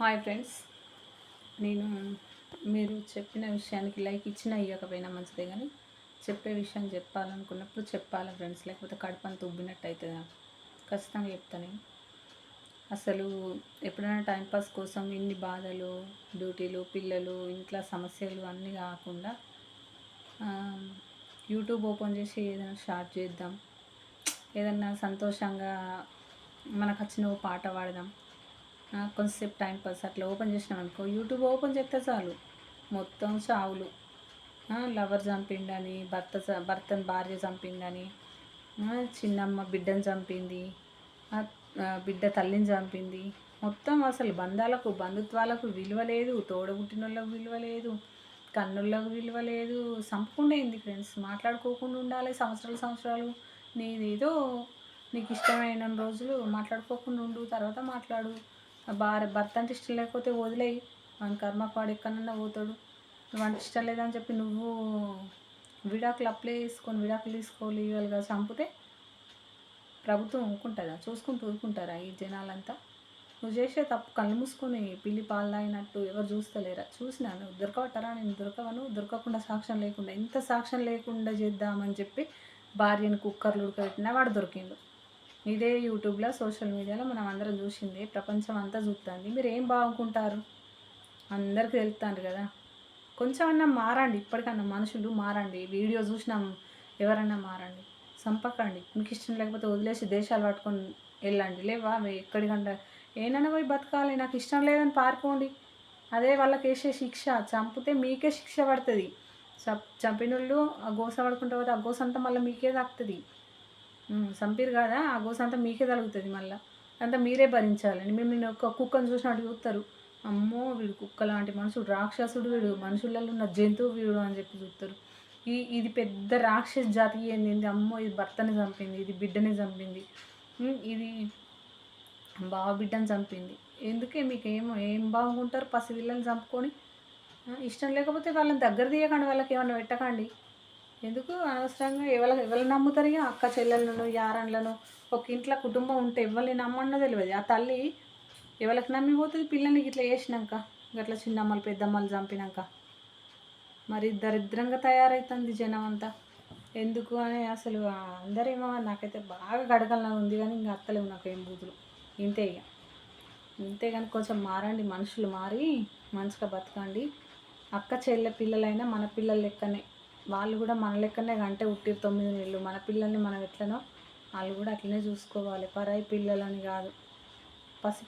Hi friends. నేను మీరు చెప్పిన విషయానికి లైక్ ఇచ్చినా ఇవ్వకపోయినా మంచిదే కానీ చెప్పే విషయం చెప్పాలనుకున్నప్పుడు చెప్పాలి ఫ్రెండ్స్. లేకపోతే కడుపును తుబ్బినట్టు అవుతుంది? ఖచ్చితంగా చెప్తాను అసలు ఎప్పుడైనా టైంపాస్ కోసం ఇన్ని బాధలు డ్యూటీలు పిల్లలు ఇంట్లో సమస్యలు అన్నీ కాకుండా యూట్యూబ్ ఓపెన్ చేసి ఏదైనా స్టార్ట్ చేద్దాం. ఏదన్నా సంతోషంగా మనకు వచ్చిన ఓ పాట పాడదాం. ఆ, కొంతసేపు అట్లా ఓపెన్ చేసినాం అనుకో యూట్యూబ్ ఓపెన్ చేస్తే చాలు. మొత్తం చావులు. లవర్ చంపిండని భర్త చ- భర్తను భార్య చంపిండని చిన్నమ్మ బిడ్డను చంపింది బిడ్డ తల్లిని చంపింది. మొత్తం అసలు బంధాలకు బంధుత్వాలకు విలువ లేదు తోడబుట్టిన వాళ్ళకు విలువ లేదు కన్నుళ్ళకు విలువ లేదు. సంపకుండేంది ఫ్రెండ్స్. మాట్లాడుకోకుండా ఉండాలి సంవత్సరాలు సంవత్సరాలు. నీదేదో నీకు ఇష్టమైన రోజులు మాట్లాడుకోకుండా ఉండు తర్వాత మాట్లాడు. భార్య భర్త అంటే ఇష్టం లేకపోతే వదిలేయి. మన కర్మపాడు ఎక్కడన్నా పోతాడు. నువ్వు అంటే ఇష్టం లేదని చెప్పి నువ్వు విడాకులు అప్లై చేసుకొని విడాకులు తీసుకోవాలి ఇవాళ చంపితే ప్రభుత్వం ఊరుకుంటుందా? చూసుకుంటూ ఊరుకుంటారా ఈ జనాలంతా? నువ్వు చేసే తప్పు కళ్ళు మూసుకొని పిల్లి పాలు ఎవరు చూస్తలేరా? చూసినాను దొరకబట్టారా నేను దొరకవను. దొరకకుండా సాక్ష్యం లేకుండా ఎంత సాక్ష్యం లేకుండా చేద్దామని చెప్పి భార్యను కుక్కర్లు ఉడకబెట్టినా వాడు దొరికిండు. ఇదే యూట్యూబ్లో సోషల్ మీడియాలో మనం అందరం చూసింది. ప్రపంచం అంతా చూస్తుంది మీరు ఏం బాగుంటారు? అందరికి తెలుస్తుంది కదా. కొంచెం అన్నా మారండి. ఇప్పటికన్నా మనుషులు మారండి. వీడియో చూసినాం ఎవరన్నా మారండి. సంపకండి. మీకు ఇష్టం లేకపోతే వదిలేసి దేశాలు పట్టుకొని వెళ్ళండి. లేవా? అవి ఎక్కడికంటే ఏనైనా పోయి బతకాలి. నాకు ఇష్టం లేదని పారిపోండి. అదే వాళ్ళకి వేసే శిక్ష. చంపితే మీకే శిక్ష పడుతుంది. చంపిన వాళ్ళు ఆ గోస పడుకుంటే పోతే ఆ గోస అంతా మళ్ళీ మీకే తాకుతుంది. చంపిరు కదా? ఆ గోస అంతా మీకే తగులుతుంది మళ్ళీ. అంతా మీరే భరించాలండి మేము నేను ఒక కుక్కను చూసినట్టు చూస్తారు. అమ్మో వీడు కుక్క లాంటి మనుషుడు రాక్షసుడు వీడు. మనుషులలో ఉన్న జంతువు వీడు అని చెప్పి చూస్తారు. ఈ ఇది పెద్ద రాక్షస జాతి ఏంది అమ్మో ఇది భర్తని చంపింది ఇది బిడ్డని చంపింది. ఇది బావ బిడ్డని చంపింది. ఎందుకే మీకు ఏం ఏం బాగుంటారు పసిపిల్లల్ని చంపుకొని? ఇష్టం లేకపోతే వాళ్ళని దగ్గర తీయకండి వాళ్ళకి ఏమైనా పెట్టకండి. ఎందుకు? అనవసరంగా ఎవరి ఎవరు నమ్ముతారు ఇక అక్క చెల్లెలను యారన్లను ఒక ఇంట్లో కుటుంబం ఉంటే ఎవరిని నమ్మన్నో తెలియదు ఆ తల్లి ఎవరికి నమ్మిపోతుంది పిల్లల్ని ఇట్లా చేసినాక గట్లా చిన్నమ్మలు పెద్దమ్మలు చంపినాక. మరి దరిద్రంగా తయారవుతుంది జనం అంతా ఎందుకు అని అసలు అందరేమో నాకైతే బాగా గడగలనా ఉంది కానీ ఇంకా అత్తలేవు నాకేం బూతులు. ఇంతే ఇక ఇంతే కానీ కొంచెం మారండి మనుషులు మారి మంచిగా బతకండి. అక్క చెల్లె పిల్లలైనా మన పిల్లల లెక్కనే. వాళ్ళు కూడా మన లెక్కనే గంటే ఉట్టిరు తొమ్మిది నెలలు. మన పిల్లల్ని మనం ఎట్లనో వాళ్ళు కూడా అట్లనే చూసుకోవాలి. పరాయి పిల్లలని కాదు. పసి